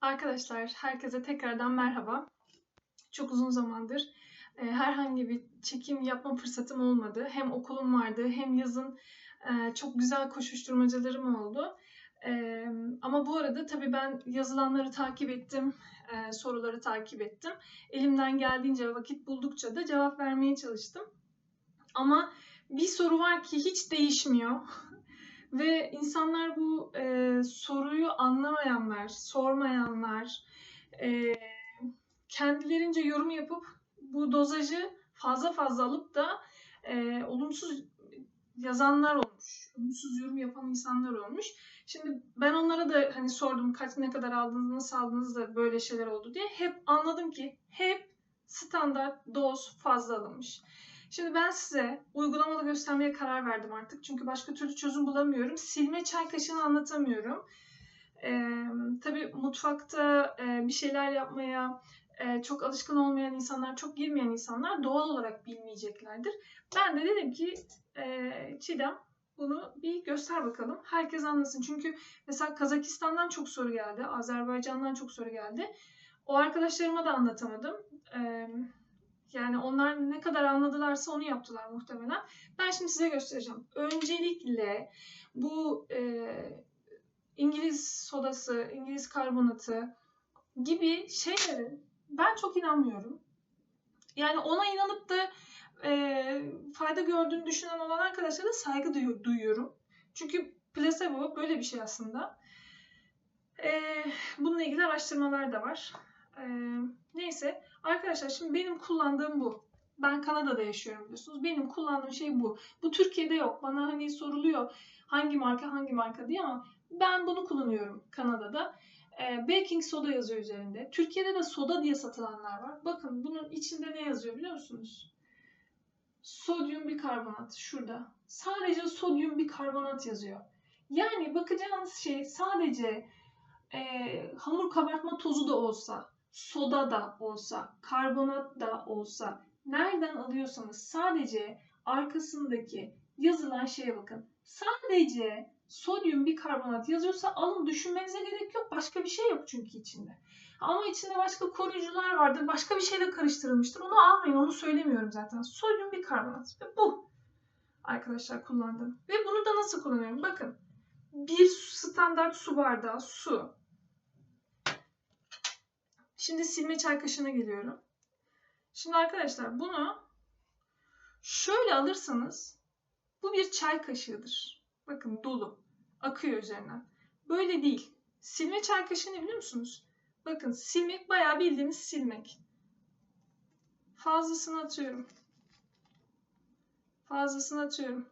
Arkadaşlar, herkese tekrardan merhaba. Çok uzun zamandır e, herhangi bir çekim yapma fırsatım olmadı. Hem okulum vardı hem yazın e, çok güzel koşuşturmacalarım oldu. E, ama bu arada tabii ben yazılanları takip ettim, e, soruları takip ettim. Elimden geldiğince vakit buldukça da cevap vermeye çalıştım. Ama bir soru var ki hiç değişmiyor. Ve insanlar bu e, soruyu anlamayanlar, sormayanlar, e, kendilerince yorum yapıp bu dozajı fazla fazla alıp da e, olumsuz yazanlar olmuş. Olumsuz yorum yapan insanlar olmuş. Şimdi ben onlara da hani sordum kaç ne kadar aldınız, nasıl aldınız da böyle şeyler oldu diye. Hep anladım ki hep standart doz fazla alınmış. Şimdi ben size uygulamada göstermeye karar verdim artık. Çünkü başka türlü çözüm bulamıyorum. Silme çay kaşığını anlatamıyorum. Ee, tabii mutfakta e, bir şeyler yapmaya e, çok alışkın olmayan insanlar, çok girmeyen insanlar doğal olarak bilmeyeceklerdir. Ben de dedim ki e, Çiğdem bunu bir göster bakalım. Herkes anlasın. Çünkü mesela Kazakistan'dan çok soru geldi. Azerbaycan'dan çok soru geldi. O arkadaşlarıma da anlatamadım. Eee yani onlar ne kadar anladılarsa onu yaptılar muhtemelen. Ben şimdi size göstereceğim. Öncelikle bu e, İngiliz sodası, İngiliz karbonatı gibi şeylerin ben çok inanmıyorum. Yani ona inanıp da e, fayda gördüğünü düşünen olan arkadaşlara da saygı duyuyorum. Çünkü placebo böyle bir şey aslında. E, bununla ilgili araştırmalar da var. E, neyse arkadaşlar şimdi benim kullandığım bu. Ben Kanada'da yaşıyorum biliyorsunuz. Benim kullandığım şey bu. Bu Türkiye'de yok. Bana hani soruluyor hangi marka hangi marka diye ama ben bunu kullanıyorum Kanada'da. E, baking soda yazıyor üzerinde. Türkiye'de de soda diye satılanlar var. Bakın bunun içinde ne yazıyor biliyor musunuz? Sodyum bikarbonat şurada. Sadece sodyum bikarbonat yazıyor. Yani bakacağınız şey sadece e, hamur kabartma tozu da olsa, soda da olsa, karbonat da olsa nereden alıyorsanız sadece arkasındaki yazılan şeye bakın. Sadece sodyum bikarbonat yazıyorsa alın düşünmenize gerek yok. Başka bir şey yok çünkü içinde. Ama içinde başka koruyucular vardır. Başka bir şeyle karıştırılmıştır. Onu almayın. Onu söylemiyorum zaten. Sodyum bikarbonat. Ve bu arkadaşlar kullandım. Ve bunu da nasıl kullanıyorum? Bakın. Bir standart su bardağı su. Şimdi silme çay kaşığına geliyorum. Şimdi arkadaşlar bunu şöyle alırsanız bu bir çay kaşığıdır. Bakın dolu. Akıyor üzerinden. Böyle değil. Silme çay kaşığı biliyor musunuz? Bakın silmek bayağı bildiğiniz silmek. Fazlasını atıyorum. Fazlasını atıyorum.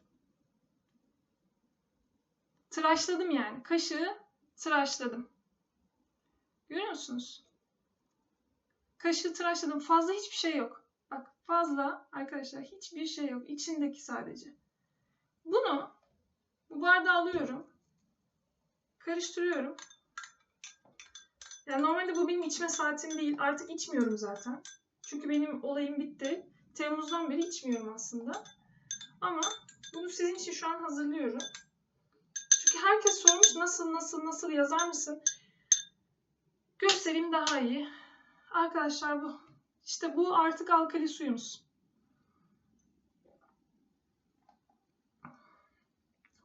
Tıraşladım yani. Kaşığı tıraşladım. Görüyor musunuz? Kaşığı tıraşladım. Fazla hiçbir şey yok. Bak fazla arkadaşlar hiçbir şey yok. İçindeki sadece. Bunu bu bardağı alıyorum. Karıştırıyorum. Yani normalde bu benim içme saatim değil. Artık içmiyorum zaten. Çünkü benim olayım bitti. Temmuz'dan beri içmiyorum aslında. Ama bunu sizin için şu an hazırlıyorum. Çünkü herkes sormuş nasıl nasıl nasıl yazar mısın? Göstereyim daha iyi. Arkadaşlar bu. İşte bu artık alkali suyumuz.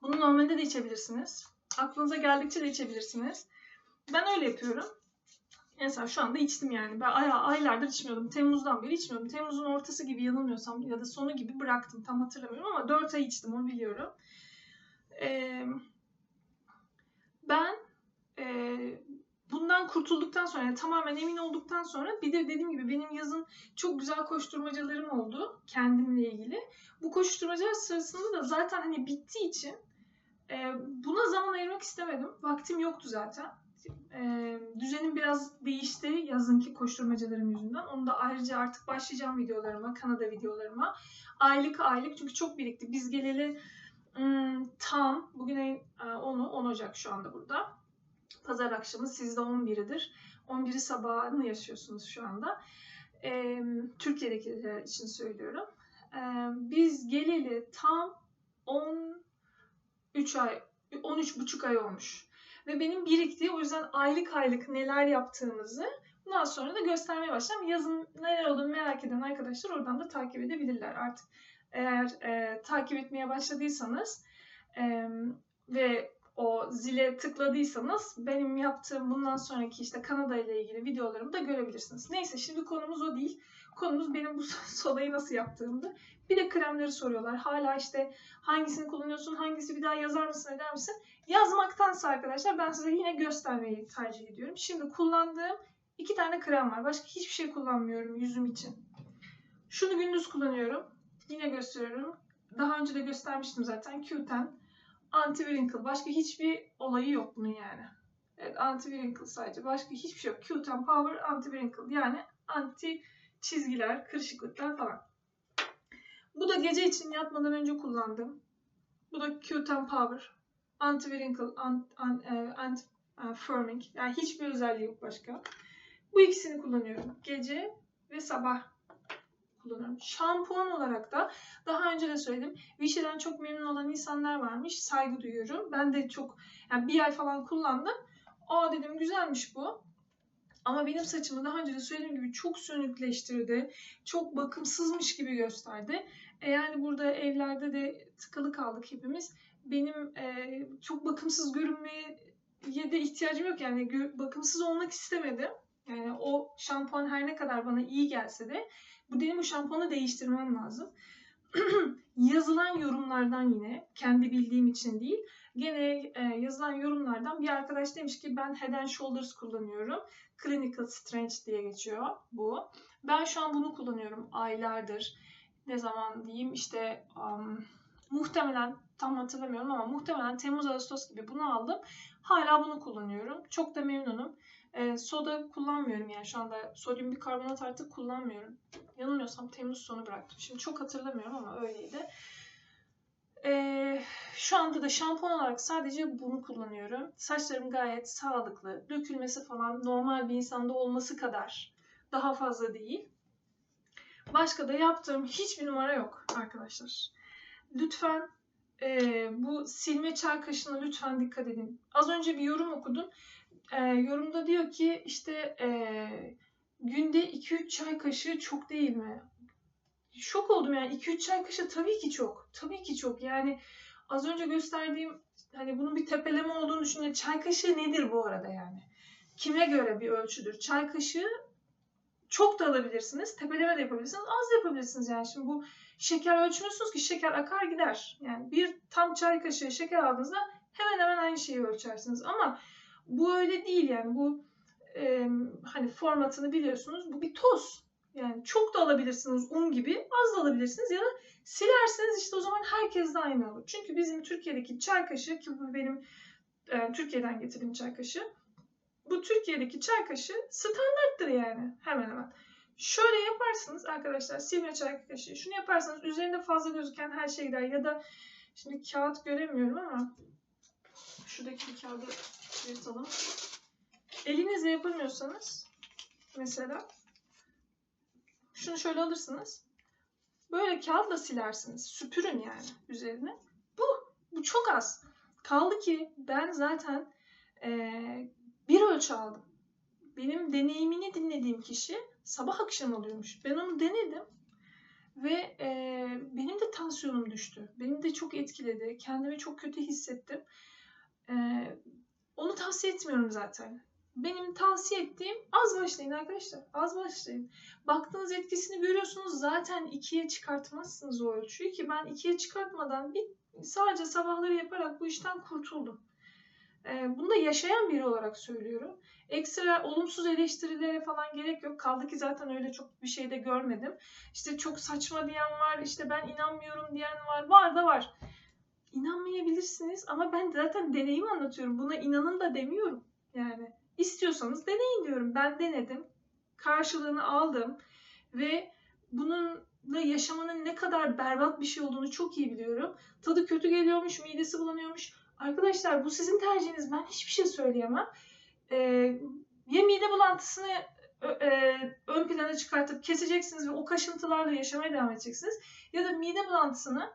Bunu normalde de içebilirsiniz. Aklınıza geldikçe de içebilirsiniz. Ben öyle yapıyorum. Mesela şu anda içtim yani. Ben ay aylardır içmiyordum. Temmuz'dan beri içmiyordum. Temmuz'un ortası gibi yanılmıyorsam ya da sonu gibi bıraktım. Tam hatırlamıyorum ama 4 ay içtim onu biliyorum. Ee, ben e, bundan kurtulduktan sonra yani tamamen emin olduktan sonra bir de dediğim gibi benim yazın çok güzel koşturmacalarım oldu kendimle ilgili. Bu koşturmacalar sırasında da zaten hani bittiği için e, buna zaman ayırmak istemedim. Vaktim yoktu zaten. E, düzenim biraz değişti yazınki koşturmacalarım yüzünden. Onu da ayrıca artık başlayacağım videolarıma, Kanada videolarıma. Aylık aylık çünkü çok birikti. Biz geleli ım, tam bugün ayın 10'u 10 Ocak şu anda burada. Pazar akşamı sizde 11'idir. 11'i sabahını yaşıyorsunuz şu anda. E, Türkiye'dekiler için söylüyorum. E, biz geleli tam 10 3 ay, 13 buçuk ay olmuş. ve benim biriktiği o yüzden aylık aylık neler yaptığımızı bundan sonra da göstermeye başlayacağım. Yazın neler olduğunu merak eden arkadaşlar oradan da takip edebilirler artık. Eğer e, takip etmeye başladıysanız e, ve o zile tıkladıysanız benim yaptığım bundan sonraki işte Kanada ile ilgili videolarımı da görebilirsiniz. Neyse şimdi konumuz o değil. Konumuz benim bu sodayı nasıl yaptığımdı. Bir de kremleri soruyorlar. Hala işte hangisini kullanıyorsun, hangisi bir daha yazar mısın, eder misin? Yazmaktansa arkadaşlar ben size yine göstermeyi tercih ediyorum. Şimdi kullandığım iki tane krem var. Başka hiçbir şey kullanmıyorum yüzüm için. Şunu gündüz kullanıyorum. Yine gösteriyorum. Daha önce de göstermiştim zaten. Q10 anti wrinkle. Başka hiçbir olayı yok bunun yani. Evet anti wrinkle sadece. Başka hiçbir şey yok. Q10 Power anti wrinkle. Yani anti çizgiler, kırışıklıklar falan. Bu da gece için yatmadan önce kullandım. Bu da Q10 Power. Anti wrinkle, anti, anti firming. Yani hiçbir özelliği yok başka. Bu ikisini kullanıyorum. Gece ve sabah kullanıyorum. Şampuan olarak da daha önce de söyledim. Vichy'den çok memnun olan insanlar varmış. Saygı duyuyorum. Ben de çok yani bir ay falan kullandım. Aa dedim güzelmiş bu. Ama benim saçımı daha önce de söylediğim gibi çok sönükleştirdi. Çok bakımsızmış gibi gösterdi. E yani burada evlerde de tıkalı kaldık hepimiz. Benim e, çok bakımsız görünmeye de ihtiyacım yok. Yani bakımsız olmak istemedim. Yani o şampuan her ne kadar bana iyi gelse de benim bu şampuanı değiştirmem lazım. yazılan yorumlardan yine kendi bildiğim için değil gene e, yazılan yorumlardan bir arkadaş demiş ki ben Head and Shoulders kullanıyorum. Clinical Strange diye geçiyor bu. Ben şu an bunu kullanıyorum aylardır. Ne zaman diyeyim işte um, muhtemelen tam hatırlamıyorum ama muhtemelen Temmuz Ağustos gibi bunu aldım. Hala bunu kullanıyorum. Çok da memnunum. E, soda kullanmıyorum yani şu anda sodyum bikarbonat artık kullanmıyorum. Yanılmıyorsam Temmuz sonu bıraktım. Şimdi çok hatırlamıyorum ama öyleydi. E, şu anda da şampuan olarak sadece bunu kullanıyorum. Saçlarım gayet sağlıklı. Dökülmesi falan normal bir insanda olması kadar daha fazla değil. Başka da yaptığım hiçbir numara yok arkadaşlar. Lütfen e, bu silme çay kaşığına lütfen dikkat edin. Az önce bir yorum okudum. E, yorumda diyor ki işte e, günde 2-3 çay kaşığı çok değil mi? Şok oldum yani 2-3 çay kaşığı tabii ki çok. Tabii ki çok. Yani az önce gösterdiğim hani bunun bir tepeleme olduğunu düşünüyorum. Çay kaşığı nedir bu arada yani? Kime göre bir ölçüdür? Çay kaşığı çok da alabilirsiniz. Tepeleme de yapabilirsiniz. Az da yapabilirsiniz yani. Şimdi bu şeker ölçmüyorsunuz ki şeker akar gider. Yani bir tam çay kaşığı şeker aldığınızda hemen hemen aynı şeyi ölçersiniz. Ama bu öyle değil yani. Bu e, hani formatını biliyorsunuz. Bu bir toz. Yani çok da alabilirsiniz un gibi, az da alabilirsiniz ya da silerseniz işte o zaman herkes de aynı olur. Çünkü bizim Türkiye'deki çay kaşığı ki bu benim e, Türkiye'den getirdiğim çay kaşığı. Bu Türkiye'deki çay kaşığı standarttır yani hemen hemen. Şöyle yaparsınız arkadaşlar silme çay kaşığı. Şunu yaparsanız üzerinde fazla gözüken her şey gider ya da şimdi kağıt göremiyorum ama şuradaki bir kağıdı yırtalım. Elinizle yapamıyorsanız mesela şunu şöyle alırsınız. Böyle kağıtla silersiniz. Süpürün yani üzerine. Bu. Bu çok az. Kaldı ki ben zaten ee, bir ölçü aldım. Benim deneyimini dinlediğim kişi sabah akşam alıyormuş. Ben onu denedim ve e, benim de tansiyonum düştü. Benim de çok etkiledi. Kendimi çok kötü hissettim. E, onu tavsiye etmiyorum zaten. Benim tavsiye ettiğim az başlayın arkadaşlar. Az başlayın. Baktığınız etkisini görüyorsunuz. Zaten ikiye çıkartmazsınız o ölçüyü ki ben ikiye çıkartmadan bir sadece sabahları yaparak bu işten kurtuldum. E, bunu da yaşayan biri olarak söylüyorum. Ekstra olumsuz eleştirilere falan gerek yok. Kaldı ki zaten öyle çok bir şey de görmedim. İşte çok saçma diyen var, işte ben inanmıyorum diyen var. Var da var. İnanmayabilirsiniz ama ben zaten deneyim anlatıyorum. Buna inanın da demiyorum. Yani istiyorsanız deneyin diyorum. Ben denedim. Karşılığını aldım ve bununla yaşamanın ne kadar berbat bir şey olduğunu çok iyi biliyorum. Tadı kötü geliyormuş, midesi bulanıyormuş. Arkadaşlar bu sizin tercihiniz. Ben hiçbir şey söyleyemem. Ee, ya mide bulantısını e, ön plana çıkartıp keseceksiniz ve o kaşıntılarla yaşamaya devam edeceksiniz. Ya da mide bulantısını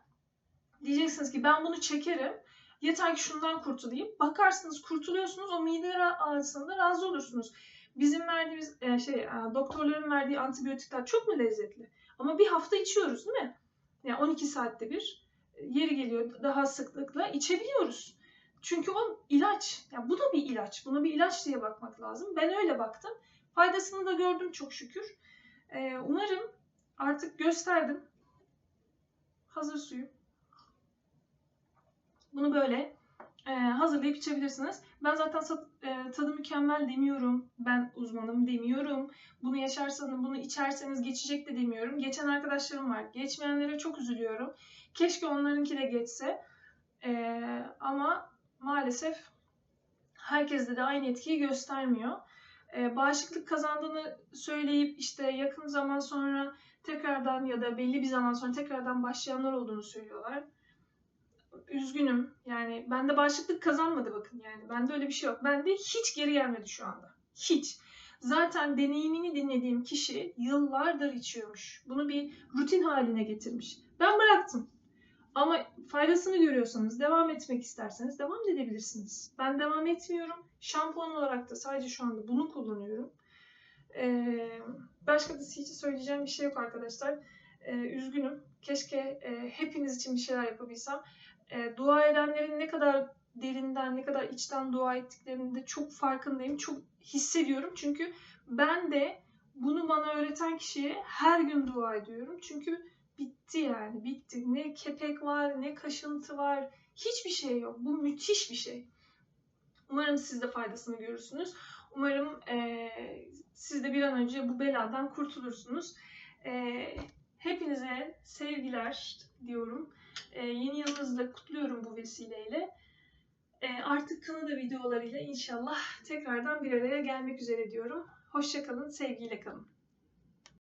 diyeceksiniz ki ben bunu çekerim Yeter ki şundan kurtulayım. Bakarsınız kurtuluyorsunuz. O mide ra- ağrısında razı olursunuz. Bizim verdiğimiz e, şey doktorların verdiği antibiyotikler çok mu lezzetli? Ama bir hafta içiyoruz değil mi? Yani 12 saatte bir e, yeri geliyor daha sıklıkla içebiliyoruz. Çünkü o ilaç. Yani bu da bir ilaç. Buna bir ilaç diye bakmak lazım. Ben öyle baktım. Faydasını da gördüm çok şükür. E, umarım artık gösterdim. Hazır suyu. Bunu böyle e, hazırlayıp içebilirsiniz. Ben zaten e, tadı mükemmel demiyorum. Ben uzmanım demiyorum. Bunu yaşarsanız, bunu içerseniz geçecek de demiyorum. Geçen arkadaşlarım var. Geçmeyenlere çok üzülüyorum. Keşke onlarınki de geçse. E, ama maalesef herkeste de aynı etkiyi göstermiyor. E, bağışıklık kazandığını söyleyip işte yakın zaman sonra tekrardan ya da belli bir zaman sonra tekrardan başlayanlar olduğunu söylüyorlar üzgünüm. Yani bende bağışıklık kazanmadı bakın yani. Bende öyle bir şey yok. Bende hiç geri gelmedi şu anda. Hiç. Zaten deneyimini dinlediğim kişi yıllardır içiyormuş. Bunu bir rutin haline getirmiş. Ben bıraktım. Ama faydasını görüyorsanız, devam etmek isterseniz devam edebilirsiniz. Ben devam etmiyorum. Şampuan olarak da sadece şu anda bunu kullanıyorum. Ee, başka da hiç söyleyeceğim bir şey yok arkadaşlar. Ee, üzgünüm. Keşke e, hepiniz için bir şeyler yapabilsem e, dua edenlerin ne kadar derinden, ne kadar içten dua ettiklerinin de çok farkındayım. Çok hissediyorum. Çünkü ben de bunu bana öğreten kişiye her gün dua ediyorum. Çünkü bitti yani, bitti. Ne kepek var, ne kaşıntı var. Hiçbir şey yok. Bu müthiş bir şey. Umarım siz de faydasını görürsünüz. Umarım e, siz de bir an önce bu beladan kurtulursunuz. E, hepinize sevgiler diyorum. Ee, yeni yılınızı da kutluyorum bu vesileyle. Ee, artık Kanada videolarıyla inşallah tekrardan bir araya gelmek üzere diyorum. Hoşçakalın, sevgiyle kalın.